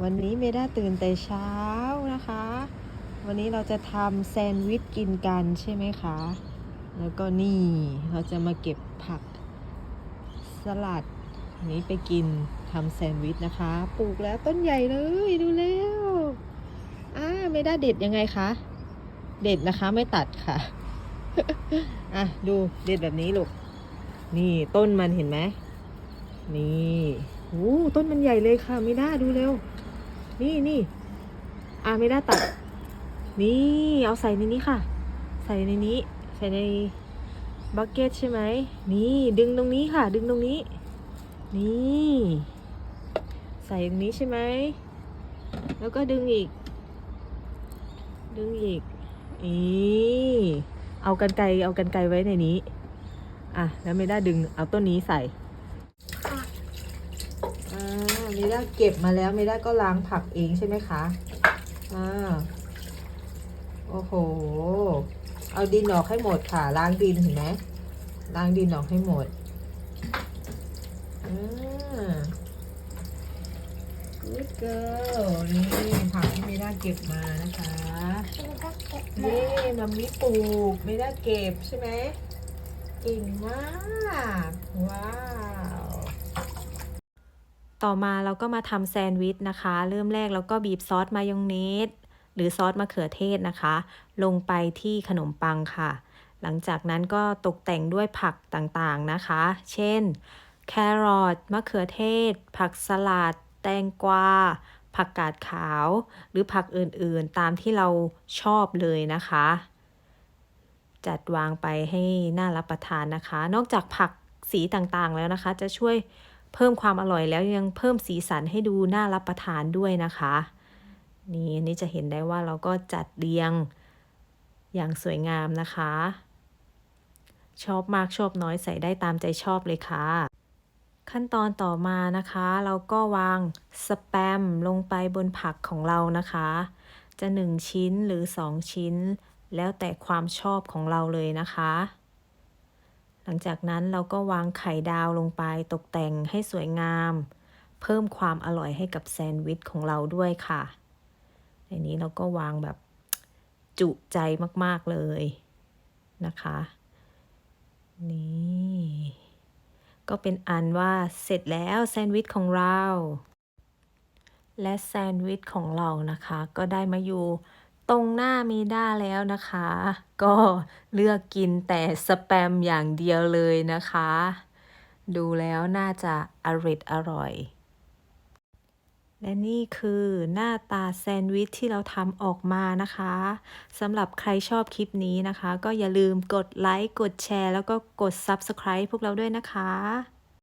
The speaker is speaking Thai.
วันนี้เมด้าตื่นแต่เช้านะคะ วันนี้เราจะทำแซนด์วิชกินกันใช่ไหมคะ แล้วก็นี่เราจะมาเก็บผักสลัดนี้ไปกินทำแซนด์วิชนะคะ ปลูกแล้วต้นใหญ่เลยดูแล้วอ่าเมด้าเด็ดยังไงคะ เด็ดนะคะไม่ตัดค่ะ อะดูเด็ดแบบนี้ลูก นี่ต้นมันเห็นไหมนี่โอ้ต้นมันใหญ่เลยค่ะไม่ได้ดูเร็ว นี่นี่อะไม่ได้ตัด นี่เอาใส่ในนี้ค่ะ ใส่ในนี้ ใส่ในบักเก็ตใช่ไหมนี่ดึงตรงนี้ค่ะ ดึงตรงนี้ นี่ ใส่ตรงนี้ใช่ไหมแล้วก็ดึงอีก ดึงอีกอีเอากันไกรเอากันไกรไว้ในนี้ อะแล้วไม่ได้ดึงเอาต้นนี้ใส่ เมด้าเก็บมาแล้วเมด้าก็ล้างผักเองใช่ไหมคะอ่าโอ้โห เอาดินออกให้หมดค่ะ ล้างดินเห็นไหมล้างดินออกให้หมดอ่า good girl นี่ผักที่เมด้เก็บมานะคะนี่มัมมี่ปลูกเมด้เก็บใช่ไหมเก่งมาก ว้าว ต่อมาเราก็มาทำแซนด์วิชนะคะ เริ่มแรกเราก็บีบซอสมายองเนสหรือซอสมะเขือเทศนะคะ ลงไปที่ขนมปังค่ะ หลังจากนั้นก็ตกแต่งด้วยผักต่างๆนะคะ เช่น แครอทมะเขือเทศ ผักสลัด แตงกวา ผักกาดขาว หรือผักอื่นๆ ตามที่เราชอบเลยนะคะ จัดวางไปให้น่ารับประทานนะคะ นอกจากผักสีต่างๆแล้วนะคะ จะช่วย เพิ่มความอร่อยแล้วยังเพิ่มสีสันให้ดูน่ารับประทานด้วยนะคะ นี่อันนี่จะเห็นได้ว่าเราก็จัดเรียงอย่างสวยงามนะคะ ชอบมากชอบน้อยใส่ได้ตามใจชอบเลยค่ะ ขั้นตอนต่อมานะคะ เราก็วางสแปมลงไปบนผักของเรานะคะ จะ 1 ชิ้นหรือ 2 ชิ้น แล้วแต่ความชอบของเราเลยนะคะ ลังจากนั้นเราก็วางไข่ดาวลงไปตกแต่งให้สวยงาม เพิ่มความอร่อยให้กับแซนด์วิชของเราด้วยค่ะในนี้เราก็วางแบบจุใจมาก ๆ เลยนะคะ นี่ก็เป็นอันว่าเสร็จแล้วแซนด์วิชของเรา และแซนด์วิชของเรานะคะ ก็ได้มาอยู่ ตรงหน้ามีด้าแล้วนะคะ ก็เลือกกินแต่สแปมอย่างเดียวเลยนะคะ ดูแล้วน่าจะอริดอร่อย และนี่คือหน้าตาแซนด์วิชที่เราทำออกมานะคะสำหรับใครชอบคลิปนี้นะคะ ก็อย่าลืมกดไลค์ กดแชร์ แล้วก็กด Subscribe พวกเราด้วยนะคะ